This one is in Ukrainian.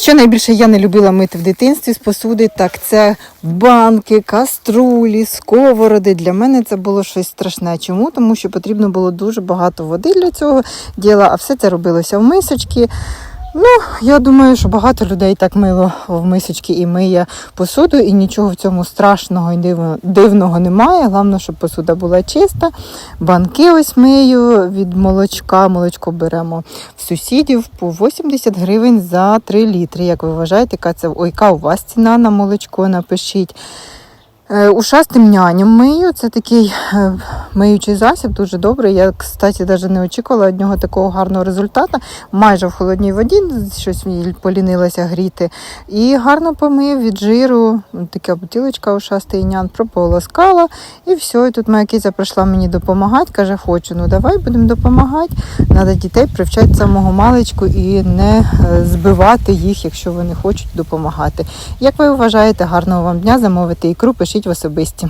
Що найбільше я не любила мити в дитинстві з посуди, так це банки, каструлі, сковороди. Для мене це було щось страшне. Чому? Тому що потрібно було дуже багато води для цього діла, а все це робилося в мисочки. Ну, я думаю, що багато людей так мило в мисочки і миє посуду, і нічого в цьому страшного і дивного немає. Головне, щоб посуда була чиста. Банки ось мию від молочка. Молочко беремо в сусідів по 80 гривень за 3 літри. Як ви вважаєте, яка це ой, яка у вас ціна на молочко? Напишіть. Е, Ушастим няням мию. Це такий е, миючий засіб, дуже добрий. Я, кстати, навіть не очікувала від нього такого гарного результату. Майже в холодній воді щось полінилося гріти. І гарно помив від жиру. Така бутилочка ушастий нян прополоскала. І все. І тут моя киця прийшла мені допомагати. Каже, хочу, ну давай будемо допомагати. Треба дітей привчати самого маличку і не е, збивати їх, якщо вони хочуть допомагати. Як ви вважаєте, гарного вам дня замовити ікру, пишіть в особисті.